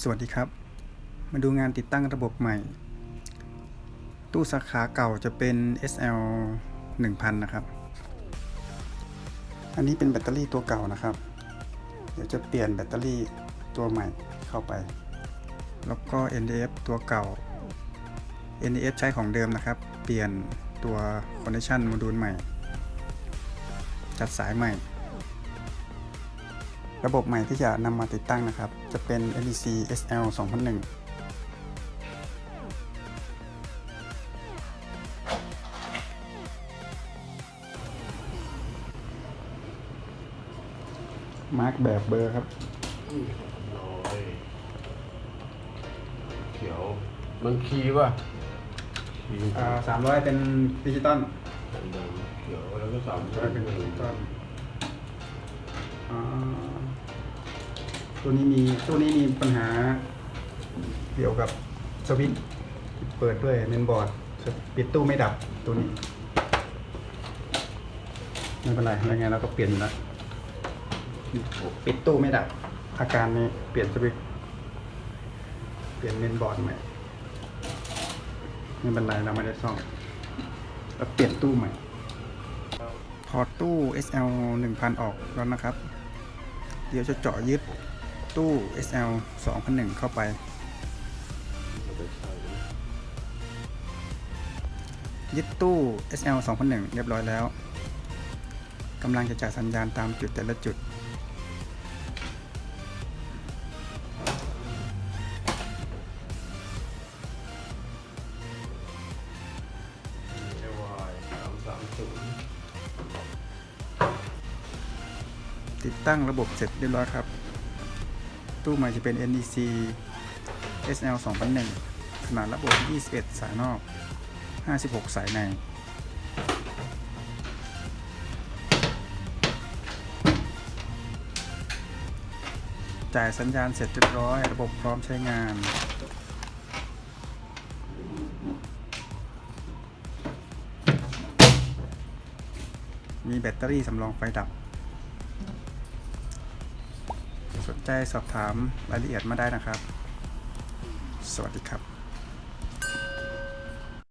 สวัสดีครับ มาดูงานติดตั้งระบบใหม่ ตู้สาขาเก่าจะเป็น SL 1000 นะครับ อันนี้เป็นแบตเตอรี่ตัวเก่านะครับ เดี๋ยวจะเปลี่ยนแบตเตอรี่ตัวใหม่เข้าไป แล้วก็ NDF ตัวเก่า NDF ใช้ของเดิมนะครับ เปลี่ยนตัว Connection โมดูลใหม่ จัดสายใหม่ ระบบใหม่ที่จะนำมาติดตั้งนะครับ จะเป็น NEC SL 2001มาร์กแบบเบอร์ครับน้อยเขียว มันคีย์ป่ะคีย์อ่าสามร้อยเป็นดิจิตอลดำๆเขียวแล้วก็สามร้อยเป็นดิจิตอลอ่า ตัวนี้มีตัวนี้มีปัญหา เกี่ยวกับสวิตช์เปิดด้วยเมนบอร์ดปิดตู้ไม่ดับตัวนี้ไม่เป็นไรยังไงเราก็เปลี่ยนแล้วปิดตู้ไม่ดับ อาการนี้เปลี่ยนสวิตช์เปลี่ยนเมนบอร์ดใหม่ไม่เป็นไรเราไม่ได้ซ่อมเราเปลี่ยนตู้ใหม่พอร์ตตู้ SL 1000 ออกแล้วนะครับ เดี๋ยวจะเจาะยึด ตู้ SL 2001 เข้าไป ยึดตู้ SL 2001 เรียบร้อยแล้วกำลังจะจ่ายสัญญาณตามจุดแต่ละจุด ติดตั้งระบบเสร็จเรียบร้อยครับ ตู้ใหม่จะเป็น NEC SL 2001 ขนาดระบบ 21 สายนอก 56 สายใน จ่ายสัญญาณเสร็จเรียบร้อย ระบบพร้อมใช้งานมีแบตเตอรี่สำรองไฟดับ สนใจสอบถามรายละเอียดมาได้นะครับ สวัสดีครับ